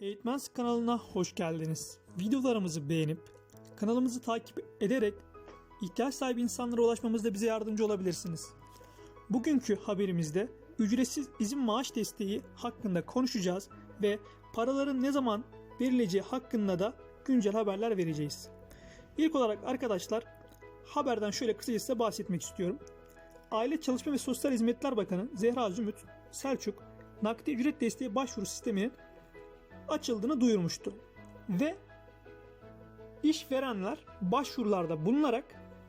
Eğitmens kanalına hoş geldiniz. Videolarımızı beğenip kanalımızı takip ederek ihtiyaç sahibi insanlara ulaşmamızda bize yardımcı olabilirsiniz. Bugünkü haberimizde ücretsiz izin maaş desteği hakkında konuşacağız ve paraların ne zaman verileceği hakkında da güncel haberler vereceğiz. İlk olarak arkadaşlar haberden şöyle kısaca size bahsetmek istiyorum. Aile Çalışma ve Sosyal Hizmetler Bakanı Zehra Zümrüt Selçuk nakdi ücret desteği başvuru sisteminin açıldığını duyurmuştu. Ve işverenler başvurularda bulunarak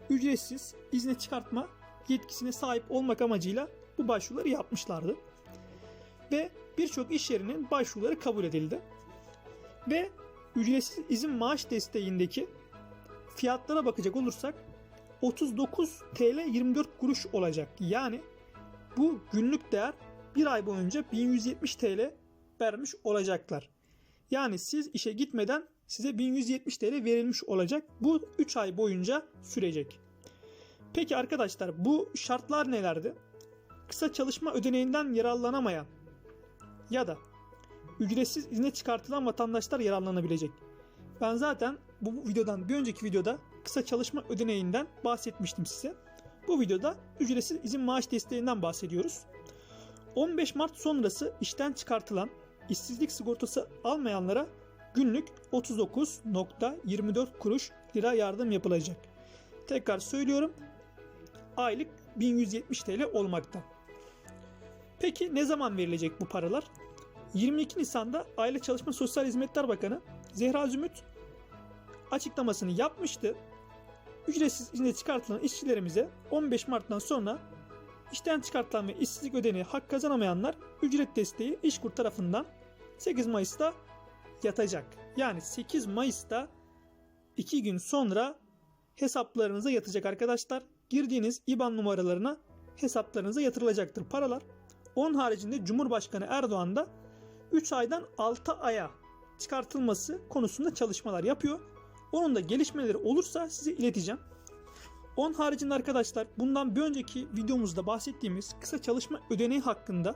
ücretsiz izne çıkartma yetkisine sahip olmak amacıyla bu başvuruları yapmışlardı. Ve birçok iş yerinin başvuruları kabul edildi. Ve ücretsiz izin maaş desteğindeki fiyatlara bakacak olursak 39 TL 24 kuruş olacak. Yani bu günlük değer bir ay boyunca 1170 TL vermiş olacaklar. Yani siz işe gitmeden size 1170 TL verilmiş olacak. Bu 3 ay boyunca sürecek. Peki arkadaşlar bu şartlar nelerdi? Kısa çalışma ödeneğinden yararlanamayan ya da ücretsiz izne çıkartılan vatandaşlar yararlanabilecek. Ben zaten bu videodan bir önceki videoda kısa çalışma ödeneğinden bahsetmiştim size. Bu videoda ücretsiz izin maaş desteğinden bahsediyoruz. 15 Mart sonrası işten çıkartılan işsizlik sigortası almayanlara günlük 39.24 kuruş lira yardım yapılacak. Tekrar söylüyorum. Aylık 1170 TL olmakta. Peki ne zaman verilecek bu paralar? 22 Nisan'da Aile Çalışma Sosyal Hizmetler Bakanı Zehra Zümrüt açıklamasını yapmıştı. Ücretsiz izne çıkartılan işçilerimize 15 Mart'tan sonra işten çıkartılan ve işsizlik ödeneği hak kazanamayanlar ücret desteği İşkur tarafından 8 Mayıs'ta yatacak. Yani 8 Mayıs'ta 2 gün sonra hesaplarınıza yatacak arkadaşlar. Girdiğiniz IBAN numaralarına hesaplarınıza yatırılacaktır paralar. Onun haricinde Cumhurbaşkanı Erdoğan da 3 aydan 6 aya çıkartılması konusunda çalışmalar yapıyor. Onun da gelişmeleri olursa size ileteceğim. Onun haricinde arkadaşlar bundan bir önceki videomuzda bahsettiğimiz kısa çalışma ödeneği hakkında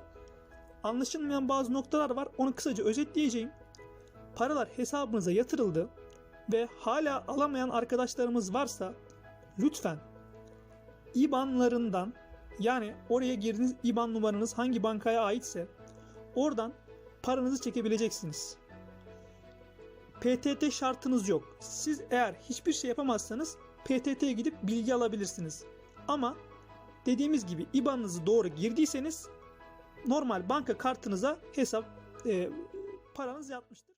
anlaşılmayan bazı noktalar var. Onu kısaca özetleyeceğim. Paralar hesabınıza yatırıldı ve hala alamayan arkadaşlarımız varsa lütfen IBAN'larından yani oraya girdiğiniz IBAN numaranız hangi bankaya aitse oradan paranızı çekebileceksiniz. PTT şartınız yok. Siz eğer hiçbir şey yapamazsanız PTT'ye gidip bilgi alabilirsiniz. Ama dediğimiz gibi IBAN'ınızı doğru girdiyseniz normal banka kartınıza hesap e, paranız yatmıştır.